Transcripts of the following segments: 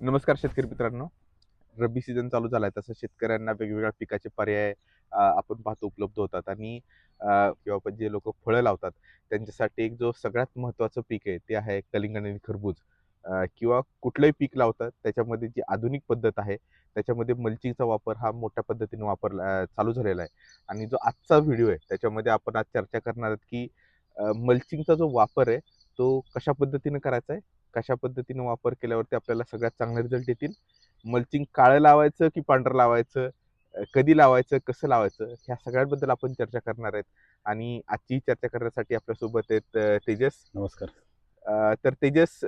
नमस्कार शेतकरी मित्रांनो. रब्बी सीझन चालू झालाय तसं शेतकऱ्यांना वेगवेगळ्या पिकाचे पर्याय आपण पाहतो उपलब्ध होतात आणि किंवा जे लोक फळं लावतात त्यांच्यासाठी एक जो सगळ्यात महत्त्वाचं पीक आहे ते आहे कलिंगड आणि खरबूज. किंवा कुठलंही पीक लावतात त्याच्यामध्ये जी आधुनिक पद्धत आहे त्याच्यामध्ये मल्चिंगचा वापर हा मोठ्या पद्धतीने वापर चालू झालेला आहे. आणि जो आजचा व्हिडिओ आहे त्याच्यामध्ये आपण आज चर्चा करणार आहोत की मल्चिंगचा जो वापर आहे तो कशा पद्धतीने करायचा आहे? कशा पद्धतीने वापर केल्यावरती आपल्याला सगळ्यात चांगले रिझल्ट येतील मल्चिंग काळं लावायचं की पांढरं लावायचं? कधी लावायचं? कसं लावायचं? ह्या सगळ्याबद्दल आपण चर्चा करणार आहेत. आणि आजची चर्चा करण्यासाठी आपल्यासोबत आहेत तेजस. नमस्कार. तर तेजस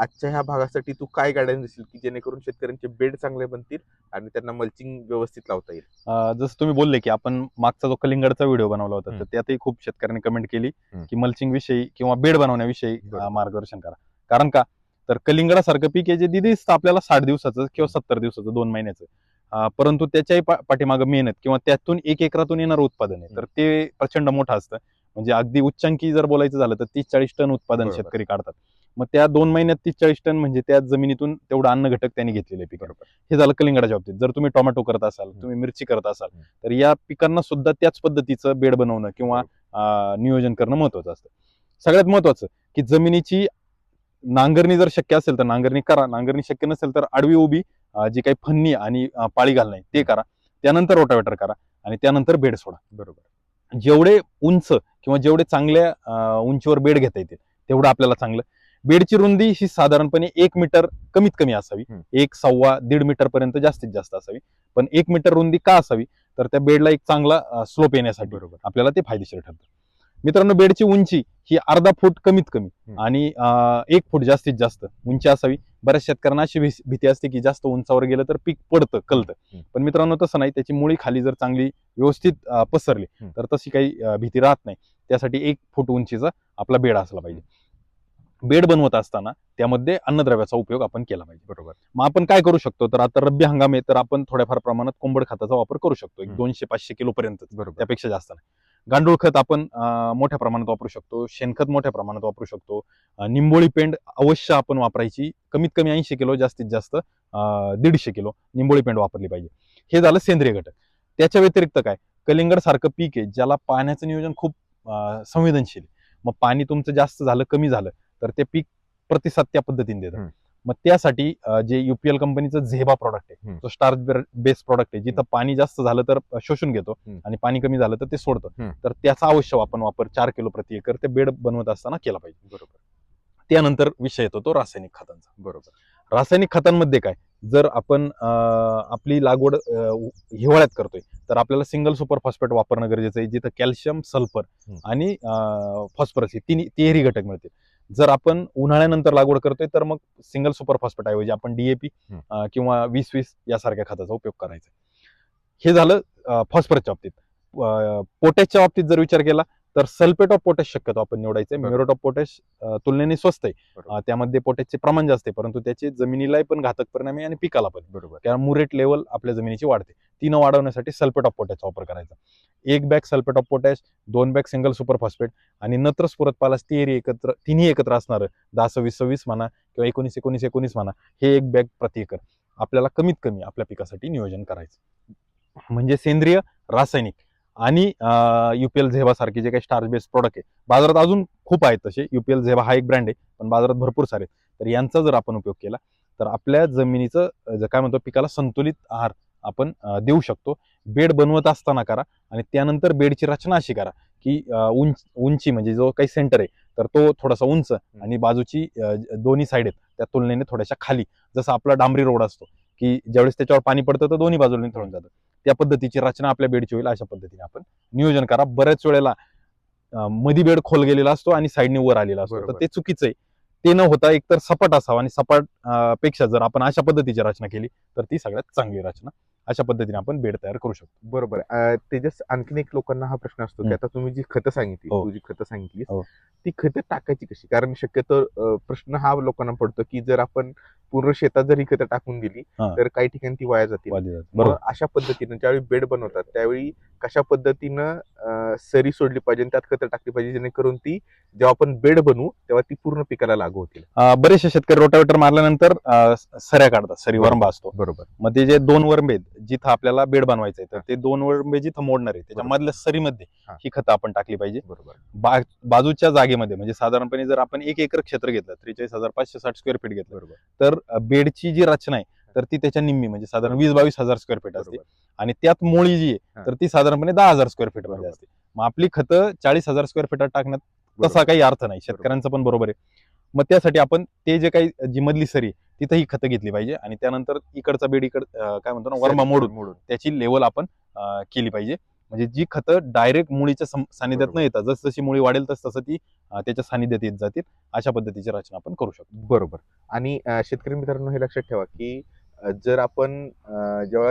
आजच्या ह्या भागासाठी तू काय गायडन्स देशील की जेणेकरून शेतकऱ्यांचे बेड चांगले बनतील आणि त्यांना मल्चिंग व्यवस्थित लावता येईल जसं तुम्ही बोलले की आपण मागचा जो कलिंगडचा व्हिडिओ बनवला होता तर. त्यातही खूप शेतकऱ्यांनी कमेंट केली. की मल्चिंग विषयी किंवा बेड बनवण्याविषयी. मार्गदर्शन करा कारण का तर कलिंगडासारखं पीक आहे जे दिदीच आपल्याला साठ दिवसाचं किंवा सत्तर दिवसाचं दोन महिन्याचं परंतु त्याच्याही पाठीमागं मेहनत किंवा त्यातून एक एकरातून येणारं उत्पादन आहे तर ते प्रचंड मोठं असतं म्हणजे अगदी उच्चांकी जर बोलायचं झालं तर तीस चाळीस टन उत्पादन. शेतकरी काढतात मग त्या दोन महिन्यात तीस चाळीस टन म्हणजे त्या जमिनीतून तेवढं अन्न घटक त्यांनी घेतलेलं पीक हे झालं कलिंगडाच्या बाबतीत. जर तुम्ही टोमॅटो करत असाल. तुम्ही मिरची करत असाल. तर या पिकांना सुद्धा त्याच पद्धतीचं बेड बनवणं किंवा नियोजन करणं महत्वाचं असतं. सगळ्यात महत्वाचं की जमिनीची नांगरणी जर शक्य असेल तर नांगरणी करा नांगरणी शक्य नसेल तर आडवी उभी जी काही फन्नी आणि पाळी घालणे ते करा. त्यानंतर रोटावेटर करा आणि त्यानंतर बेड सोडा. बरोबर. जेवढे उंच किंवा जेवढे चांगल्या उंचीवर बेड घेता येतील तेवढं आपल्याला चांगलं. बेडची रुंदी ही साधारणपणे एक मीटर कमीत कमी असावी. एक सव्वा दीड मीटर पर्यंत जास्तीत जास्त असावी. पण एक मीटर रुंदी का असावी? तर त्या बेडला एक चांगला स्लोप येण्यासाठी बरोबर. आपल्याला ते फायदेशीर ठरतं. मित्रांनो बेडची उंची ही अर्धा फूट कमीत कमी. आणि एक फूट जास्तीत जास्त उंची असावी. बऱ्याच शेतकऱ्यांना अशी भीती असते की जास्त उंचावर गेलं तर पीक पडतं कलतं. पण मित्रांनो तसं नाही. त्याची मुळी खाली जर चांगली व्यवस्थित पसरली. तर तशी काही भीती राहत नाही. त्यासाठी एक फूट उंचीचा आपला बेड असला पाहिजे. बेड बनवत असताना त्यामध्ये अन्नद्रव्याचा उपयोग आपण केला पाहिजे. बरोबर. मग आपण काय करू शकतो? तर आता रब्बी हंगाम आहे तर आपण थोड्याफार प्रमाणात कोंबड खताचा वापर करू शकतो. एक. दोनशे पाचशे किलो पर्यंत बरोबर. त्यापेक्षा जास्त नाही. गांडूळ खत आपण मोठ्या प्रमाणात वापरू शकतो. शेणखत मोठ्या प्रमाणात वापरू शकतो. निंबोळी पेंड अवश्य आपण वापरायची. कमीत कमी ऐंशी किलो जास्तीत जास्त दीडशे किलो निंबोळी पेंड वापरली पाहिजे. हे झालं सेंद्रिय घटक. त्याच्या व्यतिरिक्त काय? कलिंगड सारखं पीक आहे ज्याला पाण्याचं नियोजन खूप संवेदनशील. मग पाणी तुमचं जास्त झालं कमी झालं तर ते पीक प्रतिसाद त्या पद्धतीने देतं हम्म. मग त्यासाठी जे युपीएल कंपनीचं झेबा प्रॉडक्ट आहे. तो स्टार्च बेस्ड प्रॉडक्ट आहे जिथं पाणी जास्त झालं तर शोषून घेतो. आणि पाणी कमी झालं तर ते सोडतं. तर त्याचा अवश्य आपण वापर चार किलो प्रति एकर ते बेड बनवत असताना केला पाहिजे बरोबर त्यानंतर विषय येतो तो रासायनिक खतांचा बरोबर रासायनिक खतांमध्ये काय जर आपण आपली लागवड हिवाळ्यात करतोय तर आपल्याला सिंगल सुपर फॉस्फेट वापरणं गरजेचं आहे जिथं कॅल्शियम सल्फर. आणि फॉस्फरस हे तिन्ही तिहेरी घटक मिळतील जर आपण उन्हाळ्यानंतर लागवड करतोय तर मग सिंगल सुपर फॉस्फेट ऐवजी आपण डीएपी. किंवा वीस वीस यासारख्या खताचा उपयोग करायचा हे झालं फॉस्फरसच्या बाबतीत पोटॅशच्या बाबतीत जर विचार केला तर सल्फेट ऑफ पोटॅश शक्यतो आपण निवडायचं बरोबर. म्युरेट ऑफ पोटॅश तुलनेने स्वस्त आहे. त्यामध्ये पोटॅशचे प्रमाण जास्त आहे परंतु त्याचे जमिनीला पण घातक परिणाम आहे आणि पिकाला पण. बरोबर. कारण मुरेट लेवल आपल्या जमिनीची वाढते. ती न वाढवण्यासाठी सल्फेट ऑफ पोटॅशचा वापर करायचा. एक बॅग सल्फेट ऑफ पोटॅश दोन बॅग सिंगल सुपर फॉस्फेट आणि नत्र स्फुरत पालास तिहेरी एकत्र तिन्ही एकत्र असणारं दहा सव्वीस सव्वीस म्हणा किंवा एकोणीस एकोणीस एकोणीस म्हणा हे एक बॅग प्रति एकर आपल्याला कमीत कमी आपल्या पिकासाठी नियोजन करायचं. म्हणजे सेंद्रिय रासायनिक आणि युपीएल झेबासारखे जे काही स्टार्च बेस्ड प्रोडक्ट आहे बाजारात अजून खूप आहेत तसे. युपीएल झेबा हा एक ब्रँड आहे पण बाजारात भरपूर सारे आहेत. तर यांचा जर आपण उपयोग केला तर आपल्या जमिनीचं जर काय म्हणतो पिकाला संतुलित आहार आपण देऊ शकतो. बेड बनवत असताना करा आणि त्यानंतर बेडची रचना अशी करा की उंच उंची म्हणजे जो काही सेंटर आहे तर तो थोडासा उंच आणि बाजूची दोन्ही साईड आहेत त्या तुलनेने थोड्याशा खाली. जसं आपला डांबरी रोड असतो की ज्यावेळेस त्याच्यावर पाणी पडतं तर दोन्ही बाजूने थळून जातं. त्या पद्धतीची रचना आपल्या बेडची होईल अशा पद्धतीने आपण नियोजन करा. बऱ्याच वेळेला मधी बेड खोल गेलेला असतो आणि साईडने वर आलेला असतो. तर. ते चुकीचं आहे. ते न होता एकतर सपाट असावा आणि सपाटपेक्षा जर आपण अशा पद्धतीची रचना केली तर ती सगळ्यात चांगली रचना. अशा पद्धतीने आपण बेड तयार करू शकतो बरोबर अं, तेजस आणखीन एक लोकांना हा प्रश्न असतो की हम्म. आता तुम्ही जी खतं सांगितली हो. तू जी खतं सांगितली हो. ती खतं टाकायची कशी कारण शक्यतो अं, प्रश्न हा लोकांना पडतो की जर आपण पूर्ण शेतात जर ही खतं टाकून दिली हा. तर काही ठिकाणी ती वाया जातील वादी जात. मग बरोबर अशा पद्धतीने ज्यावेळी बेड बनवतात त्यावेळी कशा पद्धतीनं सरी सोडली पाहिजे त्यात खतं टाकली पाहिजे जेणेकरून ती जेव्हा आपण बेड बनवू तेव्हा ती पूर्ण पिकाला लागू होतील. बरेचसे शेतकरी रोटावेटर मारल्यानंतर सऱ्या काढतात सरी वरंबा असतो बरोबर. मग ते जे दोन वरंबे जिथं आपल्याला बेड बनवायचं आहे तर ते दोन वरंबे जिथं मोडणार आहे त्याच्या मधल्या सरीमध्ये हा. ही खतं आपण टाकली पाहिजे. बरोबर. बाजूच्या जागेमध्ये म्हणजे साधारणपणे जर आपण एक एकर क्षेत्र घेतलं त्रेचाळीस हजार पाचशे साठ स्क्वेअर फीट घेतलं बरोबर. तर बेडची जी रचना आहे तर ती त्याच्या निम्मी म्हणजे साधारण वीस बावीस हजार स्क्वेअर फीट असते. आणि त्यात मुळी जी आहे. तर ती साधारणपणे दहा हजार स्क्वेअर फीटमध्ये. असते. मग आपली खतं चाळीस हजार स्क्वेअर फीटात टाकण्यात तसा. काही अर्थ नाही. शेतकऱ्यांचं पण बरोबर आहे. मग त्यासाठी आपण ते जे काही जी मधली सरी तिथं ही खतं घेतली पाहिजे. आणि त्यानंतर इकडचा बेड इकड काय म्हणतो ना वरमा मोडून मोडून. त्याची लेवल आपण केली पाहिजे. म्हणजे जी खतं डायरेक्ट मुळीच्या सानिध्यात न. येतात जस जशी मुळी वाढेल तस तसं ती त्याच्या सानिध्यात येत जातील. अशा पद्धतीची रचना आपण करू शकतो. बरोबर. आणि शेतकरी मित्रांनो हे लक्षात ठेवा की जर आपण जेव्हा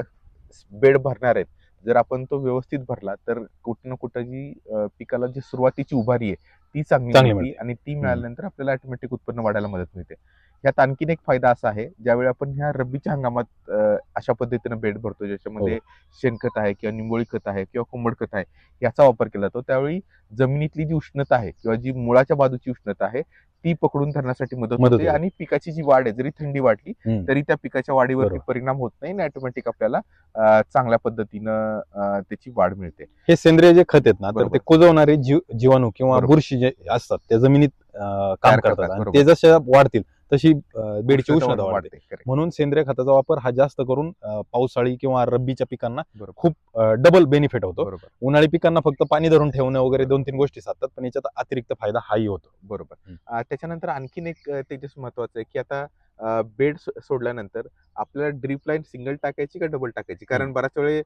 बेड भरणार आहेत जर आपण तो व्यवस्थित भरला तर कुठं ना कुठं जी पिकाला जी सुरुवातीची उभारी आहे ती चांगली चांगली मिळते आणि ती मिळाल्यानंतर आपल्याला ऑटोमॅटिक उत्पन्न वाढायला मदत मिळते. यात आणखीन एक फायदा असा आहे ज्यावेळी आपण ह्या रब्बीच्या हंगामात अशा पद्धतीनं बेड भरतो ज्याच्यामध्ये हो. शेणखत आहे किंवा निंबोळी खत आहे किंवा कोंबड खत आहे याचा वापर केला जातो त्यावेळी जमिनीतली जी उष्णता आहे किंवा जी मुळाच्या बाजूची उष्णता आहे ती पकडून धरण्यासाठी मदत होते. आणि पिकाची जी वाढ आहे जरी थंडी वाढली. तरी त्या पिकाच्या वाढीवरती बरोबर. परिणाम होत नाही आणि ऑटोमॅटिक आपल्याला चांगल्या पद्धतीनं त्याची वाढ मिळते हे सेंद्रिय जे खत आहेत ना तर. ते कुजवणारे जीव जीवाणू किंवा. बुरशी जे असतात त्या जमिनीत काम करतात. ते जशा वाढतील तशी बेडची उष्णता वाढते. म्हणून सेंद्रिय खताचा वापर हा जास्त करून पावसाळी किंवा रब्बीच्या पिकांना. खूप डबल बेनिफिट होतो. उन्हाळी पिकांना फक्त पाणी धरून ठेवणं वगैरे दोन तीन गोष्टी साधतात पण याच्यात अतिरिक्त फायदा हाही होतो. बरोबर. त्याच्यानंतर आणखीन एक त्याच्यास महत्वाचं आहे की आता बेड सोडल्यानंतर आपल्याला ड्रीप लाईन सिंगल टाकायची का डबल टाकायची? कारण बऱ्याच वेळे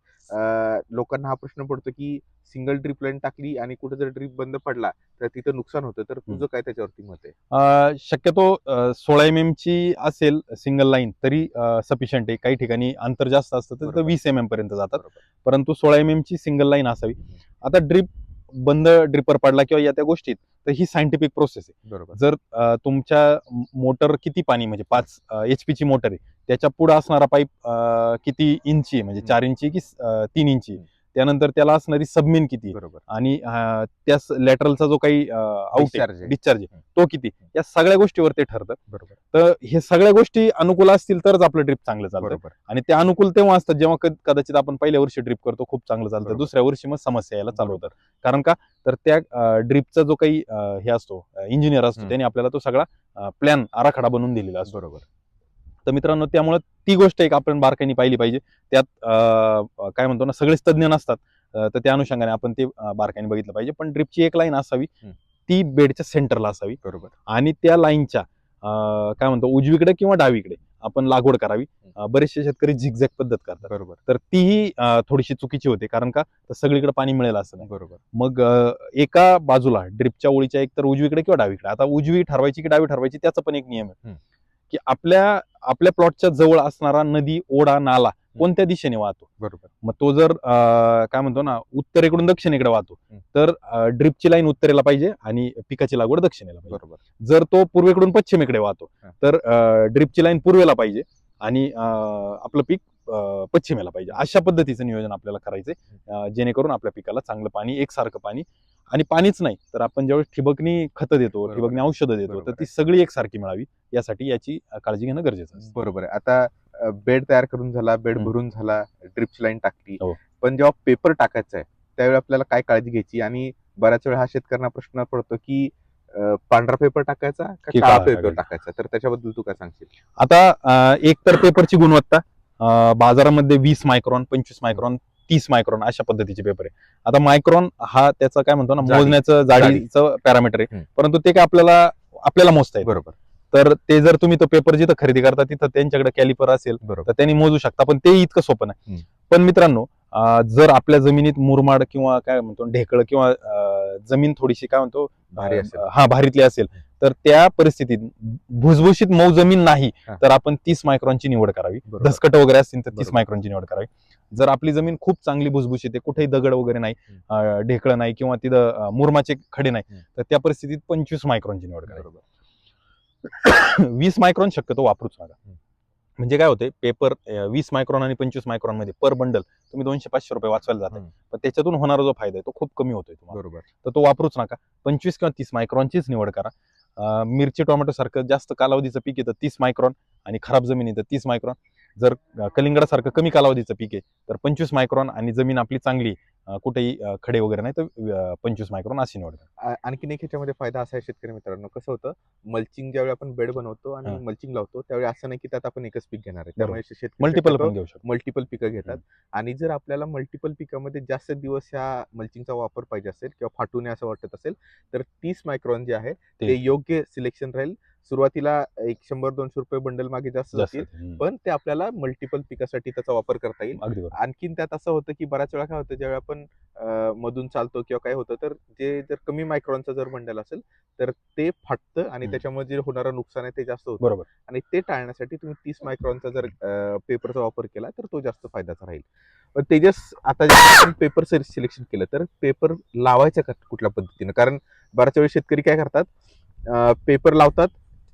लोकांना हा प्रश्न पडतो की सिंगल ड्रीप लाईन टाकली आणि कुठे जर ड्रीप बंद पडला तर तिथं नुकसान होतं. तर तुझं काय त्याच्यावरती मत आहे? अं, शक्यतो सोळा एम एम ची असेल सिंगल लाईन तरी सफिशियंट आहे. काही ठिकाणी अंतर जास्त असतं तर. वीस एम एम पर्यंत जातात. परंतु सोळा एम एम ची सिंगल लाईन असावी. आता ड्रिप बंद ड्रिपर पडला किंवा या त्या गोष्टीत तर ही सायंटिफिक प्रोसेस आहे बरोबर जर अं, तुमच्या मोटर किती पाणी म्हणजे पाच एच ची मोटर आहे त्याच्या पुढे असणारा पाईप किती इंची आहे म्हणजे. चार इंची की अं, तीन इंची आहे. त्यानंतर त्याला असणारी सबमिन किती बरोबर. आणि त्या लॅटरलचा जो काही आउट. डिस्चार्ज. तो किती या सगळ्या गोष्टीवर ते ठरतं. बरोबर. तर हे सगळ्या गोष्टी अनुकूल असतील तरच आपलं ड्रिप चांगलं चालतं. बरोबर. आणि ते अनुकूल तेव्हा असतात जेव्हा कद- कदाचित आपण पहिल्या वर्षी ड्रिप करतो खूप चांगलं चालतं. दुसऱ्या वर्षी मग समस्या यायला चालू होतात. कारण का? तर त्या ड्रिपचा जो काही हे असतो इंजिनियर असतो. त्याने आपल्याला तो सगळा प्लॅन आराखडा बनवून दिलेला असतो. बरोबर. तर मित्रांनो त्यामुळे ती गोष्ट एक आपण बारकाईने पाहिली पाहिजे. त्यात काय म्हणतो ना सगळेच तज्ज्ञ नसतात. तर त्या अनुषंगाने आपण ते बारकाईने बघितलं पाहिजे. पण ड्रिपची एक लाईन असावी. ती बेडच्या सेंटरला असावी. बरोबर. आणि त्या लाईनच्या काय म्हणतो उजवीकडे किंवा डावीकडे आपण लागवड करावी. बरेचसे शेतकरी झिकझॅक पद्धत करतात. बरोबर. तर तीही थोडीशी चुकीची होते. कारण का? तर सगळीकडे पाणी मिळेल असं नाही. बरोबर. मग एका बाजूला ड्रिपच्या ओळीच्या एक तर उजवीकडे किंवा डावीकडे. आता उजवी ठरवायची की डावी ठरवायची त्याचा पण एक नियम आहे. की आपल्या आपल्या प्लॉटच्या जवळ असणारा नदी ओढा नाला कोणत्या दिशेने वाहतो? बरोबर. मग तो जर काय म्हणतो ना उत्तरेकडून दक्षिणेकडे वाहतो. तर ड्रिपची लाईन उत्तरेला पाहिजे आणि पिकाची लागवड दक्षिणेला पाहिजे. बरोबर. जर तो पूर्वेकडून पश्चिमेकडे वाहतो. तर ड्रिपची लाईन पूर्वेला पाहिजे आणि आपलं पीक पश्चिमेला पाहिजे. अशा पद्धतीचं नियोजन आपल्याला करायचंय जेणेकरून आपल्या पिकाला चांगलं पाणी एकसारखं पाणी आणि पाणीच नाही तर आपण ज्यावेळेस ठिबकनी खतं देतो. ठिबकनी औषधं देतो तर ती आहे. सगळी एकसारखी मिळावी यासाठी याची काळजी घेणं गरजेचं असतं बरोबर आहे आता बेड तयार करून झाला बेड. भरून झाला ड्रिपची लाईन टाकली हो. पण जेव्हा पेपर टाकायचा आहे त्यावेळी आपल्याला काय काळजी घ्यायची आणि बऱ्याच वेळा हा शेतकऱ्यांना प्रश्न पडतो की पांढरा पेपर टाकायचा काळा पेपर टाकायचा? तर त्याच्याबद्दल तू काय सांगशील आता एक तर पेपरची गुणवत्ता बाजारामध्ये वीस मायक्रॉन पंचवीस मायक्रॉन तीस मायक्रॉन अशा पद्धतीचे पेपर आहे. आता मायक्रॉन हा त्याचा काय म्हणतो ना. मोजण्याचं जाडीचं पॅरामीटर आहे. परंतु ते काय आपल्याला आपल्याला मोजता येतं बरोबर. तर ते जर तुम्ही तो पेपर जिथं खरेदी करता तिथं त्यांच्याकडे कॅलिपर असेल बरोबर. तर त्यांनी मोजू शकता. पण ते इतकं सोपं नाही. पण मित्रांनो जर आपल्या जमिनीत मुरमाड किंवा काय म्हणतो ढेकळ किंवा जमीन थोडीशी काय म्हणतो भारी असेल. हा भारीतली असेल तर त्या परिस्थितीत भुसभुशीत मऊ जमीन नाही. तर आपण तीस मायक्रॉनची निवड करावी. धसकट वगैरे असतील तर तीस. मायक्रॉनची निवड करावी जर आपली जमीन खूप चांगली भुसभुशीत आहे कुठेही दगड वगैरे नाही ढेकळं नाही किंवा तिथं मुरमाचे खडे नाही. तर त्या परिस्थितीत पंचवीस मायक्रॉनची निवड करावी बरोबर वीस मायक्रॉन शक्यतो वापरूच नका म्हणजे काय होते पेपर वीस मायक्रॉन आणि पंचवीस मायक्रॉनमध्ये पर बंडल तुम्ही दोनशे पाचशे रुपये वाचवायला हम्म. पण त्याच्यातून होणारा जो फायदा आहे तो खूप कमी होतोय तुम्हाला. बरोबर. तर तो वापरूच नका. पंचवीस किंवा तीस मायक्रॉनचीच निवड करा. मिरची टोमॅटो सारखं जास्त कालावधीचं पीक येतं तीस मायक्रॉन आणि खराब जमीन येतं तीस मायक्रॉन जर कलिंगडासारखं कमी कालावधीचं पीक आहे तर पंचवीस मायक्रॉन आणि जमीन आपली चांगली कुठेही खडे वगैरे नाही तर पंचवीस मायक्रॉन अशी निवड करा आ- आणखीन एक ह्याच्यामध्ये फायदा असा आहे शेतकरी मित्रांनो कसं होतं मल्चिंग ज्यावेळी आपण बेड बनवतो आणि. मल्चिंग लावतो त्यावेळी असं नाही की त्यात आपण एकच पीक घेणार आहे. त्यामुळे शेतकरी मल्टिपल पण घेऊ शकतो. मल्टिपल पिकं घेतात. आणि जर आपल्याला मल्टिपल पिकामध्ये जास्त दिवस ह्या मल्चिंगचा वापर पाहिजे असेल किंवा फाटू नये असं वाटत असेल तर तीस मायक्रॉन जे आहे ते योग्य सिलेक्शन राहील. सुरुवातीला एक शंभर दोनशे रुपये बंडल मागे जास्त जातील. पण ते आपल्याला मल्टिपल पिकासाठी त्याचा वापर करता येईल. आणखीन त्यात असं होतं की बऱ्याच वेळा काय होतं ज्यावेळी आपण मधून चालतो किंवा काय होतं तर जे जर कमी मायक्रॉनचं जर बंडल असेल तर ते फाटतं आणि. त्याच्यामुळे जे होणारं नुकसान आहे ते जास्त होतं. बरोबर. आणि ते टाळण्यासाठी तुम्ही तीस मायक्रॉनचा जर पेपरचा वापर केला तर तो जास्त फायद्याचा राहील. पण तेजस आता आपण पेपर सिलेक्शन केलं तर पेपर लावायचं का कुठल्या पद्धतीनं? कारण बऱ्याच वेळी शेतकरी काय करतात पेपर लावतात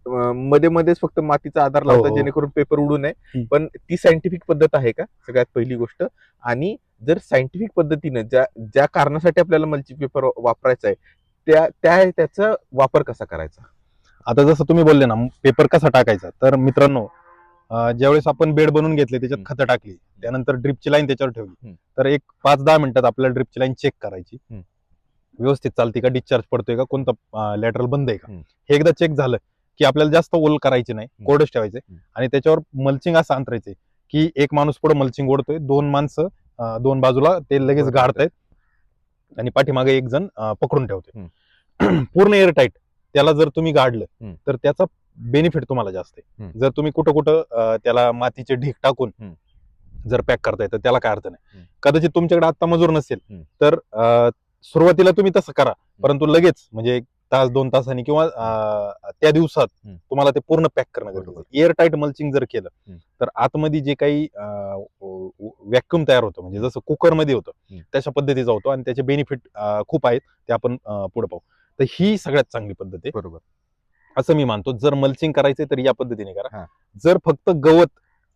मध्ये मध्येच फक्त मातीचा आधार हो, लावतात हो. जेणेकरून पेपर उडू नये. पण ती सायंटिफिक पद्धत आहे का सगळ्यात पहिली गोष्ट आणि जर सायंटिफिक पद्धतीनं ज्या ज्या कारणासाठी आपल्याला मल्ची पेपर वापरायचा आहे त्या त्या त्याचा वापर कसा करायचा आता जसं तुम्ही बोलले ना पेपर कसा टाकायचा तर मित्रांनो ज्यावेळेस आपण बेड बनवून घेतले त्याच्यात. खतं टाकली त्यानंतर ड्रिपची लाईन त्याच्यावर ठेवली. तर एक पाच दहा मिनिटात आपल्याला ड्रिपची लाईन चेक करायची. व्यवस्थित चालते का डिस्चार्ज पडतोय का कोणतं लॅटरल बंद आहे का. हे एकदा चेक झालं की आपल्याला जास्त ओल करायची नाही. कोरडच ठेवायचे. आणि त्याच्यावर मल्चिंग असं अंतरायचे की एक माणूस पुढे मल्चिंग ओढतोय दोन माणसं दोन बाजूला ते लगेच. गाडतायत आणि पाठीमागे एक जण पकडून ठेवतोय. पूर्ण एअर टाईट त्याला जर तुम्ही गाडलं. तर त्याचा बेनिफिट तुम्हाला जास्त आहे. जर तुम्ही कुठं कुठं त्याला मातीचे ढीक टाकून. जर पॅक करताय तर त्याला काय अर्थ नाही. कदाचित तुमच्याकडे आता मजूर नसेल. तर सुरुवातीला तुम्ही तसं करा परंतु लगेच म्हणजे तास दोन तासांनी किंवा त्या दिवसात. तुम्हाला ते पूर्ण पॅक करणं. गरजेचं एअर टाईट मल्चिंग जर केलं. तर आतमध्ये जे काही व्हॅक्युम तयार होतं म्हणजे जसं कुकरमध्ये होतं. तशा पद्धतीचा होतो आणि त्याचे बेनिफिट खूप आहेत ते आपण पुढे पाहू तर ही सगळ्यात चांगली पद्धत आहे बरोबर असं मी मानतो जर मल्चिंग करायचंय तर या पद्धतीने. करा जर फक्त गवत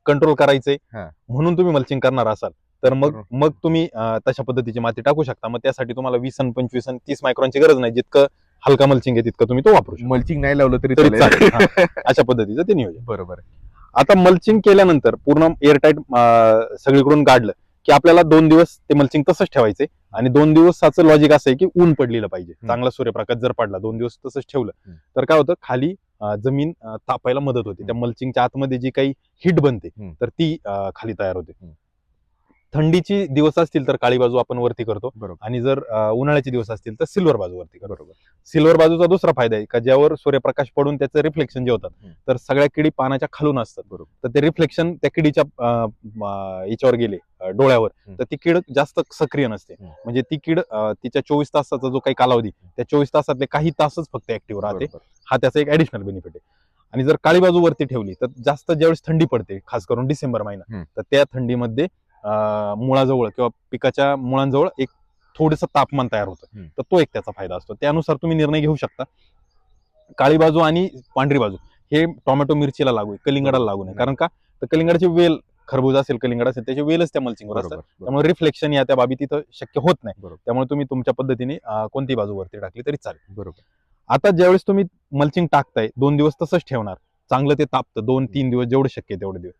कंट्रोल करायचंय. म्हणून तुम्ही मल्चिंग करणार असाल तर मग. मग तुम्ही तशा पद्धतीची माती टाकू शकता मग त्यासाठी तुम्हाला वीस आणि पंचवीस आणि तीस मायक्रॉनची गरज नाही जितकं हलका मल्चिंग आहे तितकं तुम्ही तो वापरू शकता मल्चिंग नाही लावलं तरी तरी चालेल चालेल. अशा पद्धतीचं ते नियोजन बरोबर आहे. आता मल्चिंग केल्यानंतर पूर्ण एअरटाईट सगळीकडून काढलं की आपल्याला दोन दिवस ते मल्चिंग तसंच ठेवायचे आणि दोन दिवसाचं लॉजिक असं आहे की ऊन पडलेलं पाहिजे. चांगला सूर्यप्रकाश जर पडला दोन दिवस तसंच ठेवलं हम्म. तर काय होतं खाली अं, जमीन अं, तापायला मदत होते त्या मल्चिंगच्या आतमध्ये जी काही हिट बनते हम्म. तर ती अं, खाली तयार होते हम्म. थंडीची दिवस असतील तर काळी बाजू आपण वरती करतो बरोबर आणि जर उन्हाळ्याचे दिवस असतील तर सिल्वर बाजू वरती करतो बरोबर सिल्वर बाजूचा दुसरा फायदा आहे का ज्यावर सूर्यप्रकाश पडून त्याचं रिफ्लेक्शन जे होतात. तर सगळ्या किडी पानाच्या खालून असतात बरोबर. तर ते रिफ्लेक्शन त्या किडीच्या याच्यावर गेले डोळ्यावर. तर ती किड जास्त सक्रिय नसते. म्हणजे ती किड तिच्या चोवीस तासाचा जो काही कालावधी त्या चोवीस तासातले काही तासच फक्त ऍक्टिव्ह राहते. हा त्याचा एक ऍडिशनल बेनिफिट आहे आणि जर काळी बाजू वरती ठेवली तर जास्त ज्यावेळेस थंडी पडते खास करून डिसेंबर महिना. तर त्या थंडीमध्ये मुळाजवळ किंवा पिकाच्या मुळांजवळ एक थोडंसं तापमान तयार होतं. तर तो एक त्याचा फायदा असतो. त्यानुसार तुम्ही निर्णय घेऊ शकता. काळी बाजू आणि पांढरी बाजू हे टोमॅटो मिरचीला लागू आहे कलिंगडाला लागू नये. कारण का? तर कलिंगडाची वेल खरबूज असेल कलिंगड असेल त्याचे वेलच त्या मल्चिंगवर असतात. त्यामुळे रिफ्लेक्शन या त्या बाबी तिथं शक्य होत नाही. त्यामुळे तुम्ही तुमच्या पद्धतीने कोणती बाजू वरती टाकली तरी चालेल. बरोबर. आता ज्यावेळेस तुम्ही मल्चिंग टाकताय दोन दिवस तसंच ठेवणार. चांगलं ते तापतं दोन तीन दिवस जेवढे शक्य आहे तेवढे दिवस.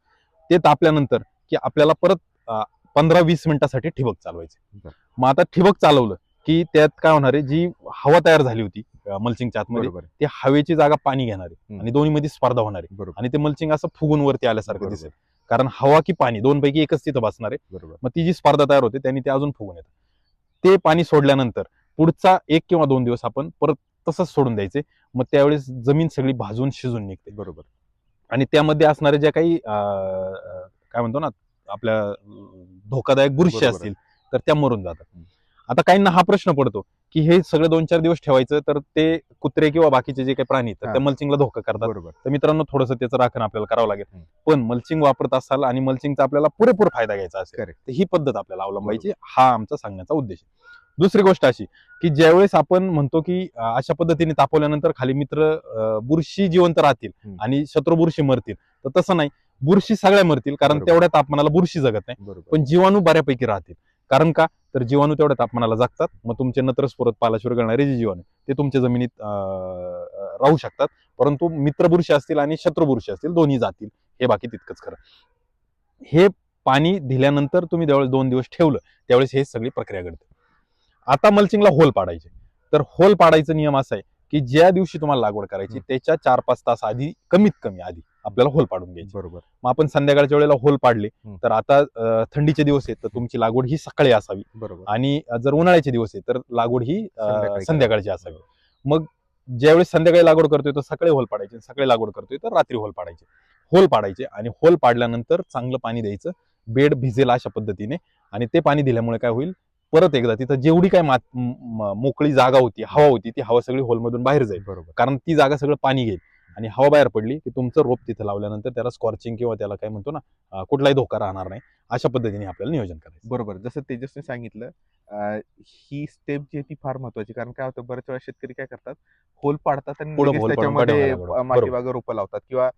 ते तापल्यानंतर की आपल्याला परत पंधरा वीस मिनिटासाठी ठिबक चालवायचे. मग आता ठिबक चालवलं की त्यात काय होणार आहे जी हवा तयार झाली होती मल्चिंगच्या आतमध्ये ती हवेची जागा पाणी घेणार आहे. आणि दोन्ही मध्ये स्पर्धा होणार आहे. आणि ते मल्चिंग असं फुगून वरती आल्यासारखं. दिसेल. कारण हवा की पाणी दोन पैकी एकच तिथं बसणार आहे. बरोबर. मग ती जी स्पर्धा तयार होते त्यांनी ते अजून फुगून येतं ते पाणी सोडल्यानंतर पुढचा एक किंवा दोन दिवस आपण परत तसंच सोडून द्यायचे. मग त्यावेळेस जमीन सगळी भाजून शिजून निघते. बरोबर. आणि त्यामध्ये असणाऱ्या ज्या काही काय म्हणतो ना आपल्या धोकादायक बुरशी. असतील तर त्या मरून जातात. आता काहींना हा प्रश्न पडतो की हे सगळं दोन चार दिवस ठेवायचं तर ते कुत्रे किंवा बाकीचे जे काही प्राणी तर. त्या मल्चिंगला धोका करतात बरोबर तर मित्रांनो थोडंसं त्याचं राखण आपल्याला करावं लागेल. पण मल्चिंग वापरत असाल आणि मल्चिंगचा आपल्याला पुरेपूर फायदा घ्यायचा असेल. तर ही पद्धत आपल्याला अवलंबायची हा आमचा सांगण्याचा उद्देश दुसरी गोष्ट अशी की ज्यावेळेस आपण म्हणतो की अशा पद्धतीने तापवल्यानंतर खाली मित्र बुरशी जिवंत राहतील. आणि शत्रू बुरशी मरतील तर तसं नाही. बुरशी सगळ्या मरतील कारण. तेवढ्या तापमानाला बुरशी जगत नाही. पण जीवाणू बऱ्यापैकी राहतील. कारण का? तर जीवाणू तेवढ्या तापमानाला जगतात मग तुमचे नत्रस्फुरत पालाशिवर गळणारे जे जीवाणू ते तुमच्या जमिनीत राहू शकतात. परंतु मित्र बुरशी असतील आणि शत्रू बुरशी असतील दोन्ही जातील. हे बाकी तितकंच खरं. हे पाणी दिल्यानंतर तुम्ही त्यावेळेस दोन दिवस ठेवलं त्यावेळेस हे सगळी प्रक्रिया घडते. आता मल्चिंगला होल पाडायचे. तर होल पाडायचा नियम असा आहे की ज्या दिवशी तुम्हाला लागवड करायची. त्याच्या चार पाच तास आधी कमीत कमी आधी. आपल्याला होल पाडून घ्यायची. बरोबर. मग आपण संध्याकाळच्या वेळेला होल पाडले. तर आता थंडीचे दिवस आहेत तर तुमची लागवड ही सकाळी असावी. बरोबर. आणि जर उन्हाळ्याचे दिवस आहे तर लागवड ही संध्याकाळची असावी. मग ज्यावेळेस संध्याकाळी लागवड करतोय तर सकाळी होल पाडायचे सकाळी लागवड करतोय तर रात्री होल पाडायचे. होल पाडायचे आणि होल पाडल्यानंतर चांगलं पाणी द्यायचं बेड भिजेल अशा पद्धतीने आणि ते पाणी दिल्यामुळे काय होईल परत एकदा तिथं जेवढी काय मोकळी जागा होती हवा होती ती हवा सगळी होलमधून बाहेर जाईल. बरोबर. कारण ती जागा सगळं पाणी घेईल. आणि हवा बाहेर पडली की तुमचं रोप तिथं लावल्यानंतर त्याला स्कॉर्चिंग किंवा त्याला काय म्हणतो ना कुठलाही धोका राहणार नाही. अशा पद्धतीने आपल्याला नियोजन करायचं. बरोबर. जसं तेजसने सांगितलं ही स्टेप जी आहे ती फार महत्वाची कारण काय होतं बऱ्याच वेळा शेतकरी काय करतात होल पाडतात आणि त्याच्यामध्ये मातीबागा रोपं लावतात किंवा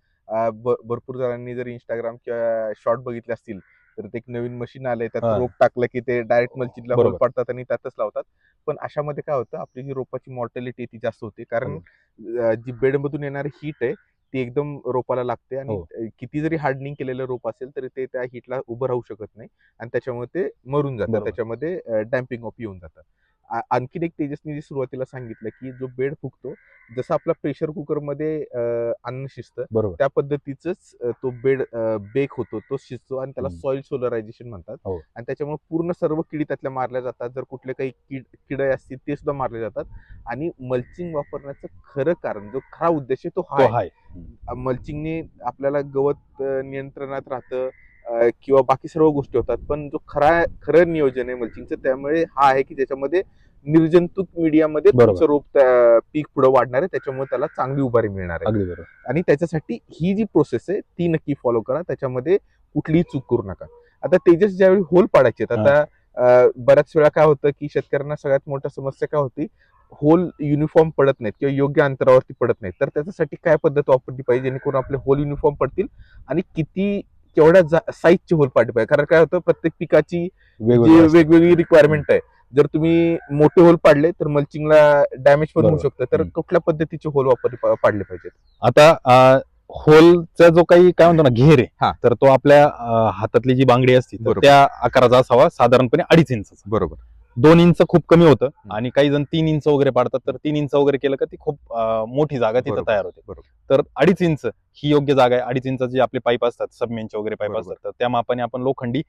भरपूर जणांनी जर इंस्टाग्राम किंवा शॉर्ट बघितले असतील तर ते एक नवीन मशीन आलंय त्यात हा. रोप टाकलं की ते डायरेक्ट मल्चिंगला होल बरोबर. पाडतात आणि त्यातच लावतात पण अशामध्ये काय होतं आपली जी रोपाची मॉर्टॅलिटी ती जास्त होते कारण अं, जी बेडमधून येणारी हीट आहे ती एकदम रोपाला लागते आणि हो. अं, किती जरी हार्डनिंग केलेलं रोप असेल तरी ते त्या हीटला उभं राहू शकत नाही आणि त्याच्यामुळे ते मरून जातं बरोबर. त्याच्यामध्ये डॅम्पिंग ऑफ येऊन जातं आणखीन एक तेजसनी जी सुरुवातीला सांगितलं की जो बेड फुगतो जसं आपला प्रेशर कुकरमध्ये अं, अन्न शिजतं बरोबर त्या पद्धतीच तो बेड बेक होतो तो शिजतो आणि त्याला. सॉइल सोलरायझेशन म्हणतात हो. आणि त्याच्यामुळे पूर्ण सर्व किडी त्यातल्या मारल्या जातात जर कुठले काही किड किडे असतील ते सुद्धा मारले जातात आणि मल्चिंग वापरण्याचं खरं कारण जो खरा उद्देश आहे तो हा आहे. हाय मल्चिंगने आपल्याला गवत नियंत्रणात राहतं किंवा बाकी सर्व गोष्टी होतात. पण जो खरा खरं नियोजन आहे मल्चिंगचं त्यामुळे हा आहे की त्याच्यामध्ये निर्जंतुक मीडियामध्ये. तुमचं रोप पीक पुढे वाढणार आहे. त्याच्यामुळे त्याला चांगली उभारी मिळणार आहे. आणि त्याच्यासाठी ही जी प्रोसेस आहे ती नक्की फॉलो करा. त्याच्यामध्ये कुठलीही चूक करू नका. आता तेजस ज्यावेळी होल पाडायचे आता बऱ्याच वेळा काय होतं की शेतकऱ्यांना सगळ्यात मोठा समस्या काय होती? होल युनिफॉर्म पडत नाहीत किंवा योग्य अंतरावरती पडत नाहीत. तर त्याच्यासाठी काय पद्धत वापरली पाहिजे जेणेकरून आपले होल युनिफॉर्म पडतील? आणि किती केवढ्या साईजचे होल पाडले पाहिजे कारण काय होतं प्रत्येक पिकाची वेगवेगळं रिक्वायरमेंट आहे जर तुम्ही मोठे होल पाडले तर मल्चिंगला डॅमेज पण होऊ. शकतं तर. कुठल्या पद्धतीचे होल वापरले पाडले पाहिजेत आता होलचा जो काही काय म्हणतो ना घेर हा. आहे तर तो आपल्या हातातली जी बांगडी असते. त्या आकाराचा असावा साधारणपणे अडीच इंचाचा बरोबर दोन इंच खूप कमी होतं आणि काही जण तीन इंच वगैरे पाडतात तर तीन इंच वगैरे केलं का ती खूप मोठी जागा तिथं. तयार होते बरोबर. तर अडीच इंच ही योग्य जागा आहे. अडीच इंचाचे जे आपले पाईप असतात सबमेनचे वगैरे पाईप. असतात तर त्या मापाने आपण लोखंडी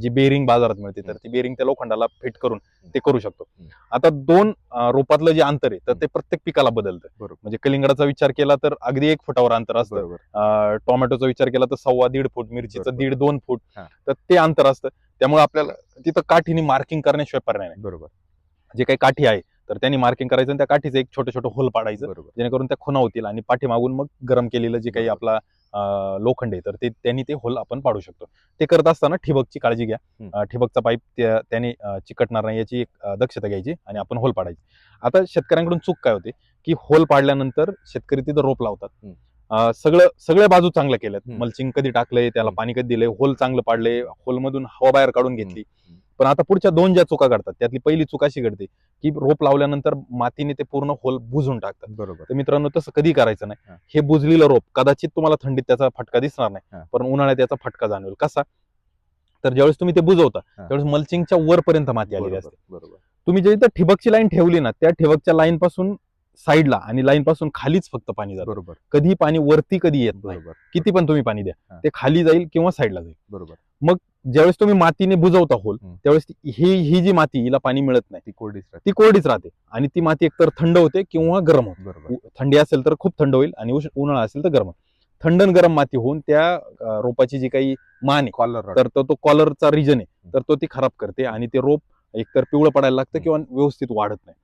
जी बेरिंग बाजारात मिळते तर ती बेरिंग त्या लोखंडाला फिट करून ते करू शकतो. आता दोन रोपातलं जे अंतर आहे तर ते प्रत्येक पिकाला बदलतं. बरोबर. म्हणजे कलिंगडाचा विचार केला तर अगदी एक फुटावर अंतर असतं. टोमॅटोचा विचार केला तर सव्वा दीड फूट मिरचीचं. दीड दोन फूट. तर ते अंतर असतं. त्यामुळे आपल्याला तिथं काठीने मार्किंग करण्याशिवाय पर्याय नाही. बरोबर. जे काही काठी आहे तर त्यांनी मार्किंग करायचं आणि त्या काठीचं एक छोटं छोटं होल पाडायचं बरोबर जेणेकरून त्या खुणा होतील आणि पाठीमागून मग गरम केलेलं जे काही. आपला अं, लोखंड आहे तर ते त्यांनी ते होल आपण पाडू शकतो ते करत असताना ठिबकची काळजी घ्या हम्म. अं, ठिबकचा पाईप त्याने अं, चिकटणार नाही याची एक अं, दक्षता घ्यायची आणि आपण होल पाडायची आता शेतकऱ्यांकडून चूक काय होते की होल पाडल्यानंतर शेतकरी तिथं रोप लावतात हम्म. अं, सगळं सगळ्या बाजू चांगल्या केल्यात हम्म. मल्चिंग कधी टाकलंय त्याला हम्म. पाणी कधी दिलंय होल चांगलं पाडले होलमधून हवा बाहेर काढून घेतली हम्म. पण आता पुढच्या दोन ज्या चुका करतात त्यातली पहिली चूक अशी घडते की रोप लावल्यानंतर मातीने ते पूर्ण होल बुजून टाकतात. बरोबर. तर मित्रांनो तसं कधी करायचं नाही. हा. बुजलेलं रोप कदाचित तुम्हाला थंडीत त्याचा फटका दिसणार नाही. पण उन्हाळ्यात त्याचा फटका जाणवेल. कसा? तर ज्यावेळेस तुम्ही ते बुजवता. त्यावेळेस मल्चिंगच्या वरपर्यंत माती आलेली असते. बरोबर. तुम्ही जे इथं ठिबकची लाईन ठेवली ना त्या ठिबकच्या लाईन पासून साईडला आणि लाईन पासून खालीच फक्त पाणी जातं. बरोबर. कधी पाणी वरती कधी येत नाही. बरोबर. किती पण तुम्ही पाणी द्या. ते खाली जाईल किंवा साईडला जाईल. बरोबर. ज्यावेळेस तुम्ही मातीने बुजवता होल हम्म. त्यावेळेस ती- ही ही जी माती हिला पाणी मिळत नाही. ती कोरडीच राहते. ती कोरडीच राहते. आणि ती माती एकतर थंड होते किंवा गरम होते. बरोबर. उ- थंडी असेल तर खूप थंड होईल आणि उन्हाळा असेल तर गरम होईल. थंड आणि गरम माती होऊन त्या अं, रोपाची जी काही मान आहे कॉलर तर तो तो कॉलरचा रिजन आहे. तर तो ती खराब करते आणि ते रोप एकतर पिवळं पडायला लागतं किंवा व्यवस्थित वाढत नाही.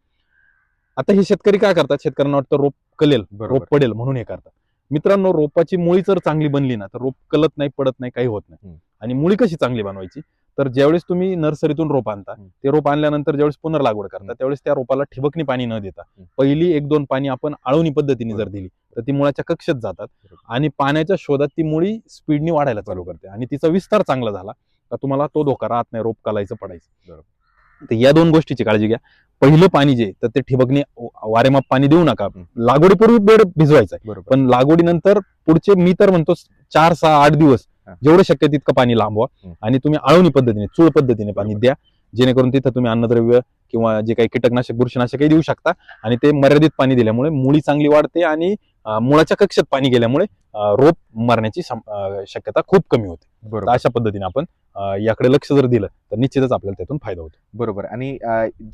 आता हे शेतकरी काय करतात? शेतकऱ्यांना वाटतं रोप कलेल बरोबर. रोप पडेल म्हणून हे करतात. मित्रांनो रोपाची मुळी जर चांगली बनली ना तर रोप कलत नाही पडत नाही काही होत नाही. आणि मुळी कशी चांगली बनवायची तर ज्यावेळेस तुम्ही नर्सरीतून रोप आणता. ते रोप आणल्यानंतर ज्यावेळेस पुनर्लागवड करता. त्यावेळेस त्या रोपाला ठिबकनी पाणी न देता. पहिली एक दोन पाणी आपण आळवणी पद्धतीने जर. दिली तर ती मुळाच्या कक्षेत जातात. आणि पाण्याच्या शोधात ती मुळी स्पीडनी वाढायला चालू करते आणि तिचा विस्तार चांगला झाला का तुम्हाला तो धोका राहत नाही रोप कलायचं पडायचं तर या दोन गोष्टीची काळजी घ्या पहिलं पाणी जे तर ते ठिबकने वारेमाप पाणी देऊ नका. लागवडीपूर्वी बेड भिजवायचा आहे. बरोबर पण लागवडीनंतर पुढचे मी तर म्हणतो चार सहा आठ दिवस हा. जेवढं शक्य तितकं पाणी लांबवा हम्म. आणि तुम्ही आळवणी पद्धतीने चूळ पद्धतीने पाणी बरोबर. द्या जेणेकरून तिथं तुम्ही अन्नद्रव्य किंवा जे काही कीटकनाशक बुरशीनाशकही देऊ शकता आणि ते मर्यादित पाणी दिल्यामुळे मुळी चांगली वाढते आणि अं, मुळाच्या कक्षेत पाणी गेल्यामुळे अं, रोप मरण्याची सम- अं, शक्यता खूप कमी होते तर बरोबर अशा पद्धतीने आपण याकडे लक्ष जर दिलं तर निश्चितच आपल्याला त्यातून फायदा होतो बरोबर आणि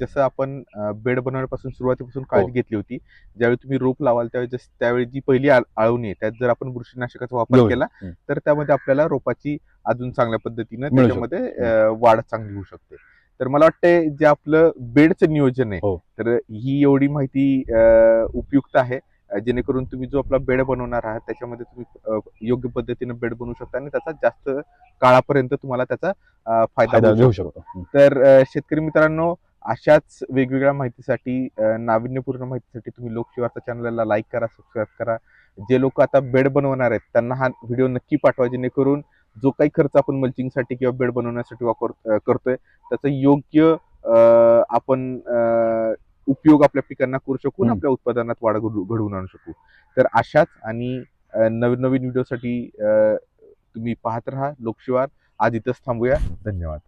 जसं आपण बेड बनवण्यापासून सुरुवातीपासून काळजी हो. घेतली होती ज्यावेळी तुम्ही रोप लावाल त्यावेळी त्यावेळी जी पहिली आळ- आळवणी आहे त्यात जर आपण बुरशीनाशकाचा वापर. केला. तर त्यामध्ये आपल्याला रोपाची अजून चांगल्या पद्धतीनं त्याच्यामध्ये वाढ चांगली होऊ शकते तर मला वाटतंय जे आपलं बेडचं नियोजन आहे हो. तर ही एवढी माहिती उपयुक्त आहे जेणेकरून तुम्ही जो आपला बेड बनवणार आहात त्याच्यामध्ये तुम्ही योग्य पद्धतीने बेड बनवू शकता आणि त्याचा जास्त काळापर्यंत तुम्हाला त्याचा फायदा घेऊ शकतो. तर शेतकरी मित्रांनो अशाच वेगवेगळ्या माहितीसाठी नाविन्यपूर्ण माहितीसाठी तुम्ही लोकशिवारचा चॅनलला लाईक करा सबस्क्राईब करा. जे लोक आता बेड बनवणार आहेत त्यांना हा व्हिडिओ नक्की पाठवा जेणेकरून जो काही खर्च आपण मल्चिंगसाठी किंवा बेड बनवण्यासाठी वापर करतोय त्याचा योग्य आपण उपयोग आपल्या पिकांना करू शकू आणि आपल्या उत्पादनात वाढ घडवून आणू शकू. तर अशाच आणि नवीन नवीन व्हिडिओसाठी तुम्ही पाहत राहा लोकशिवार. आज इथंच थांबूया. धन्यवाद.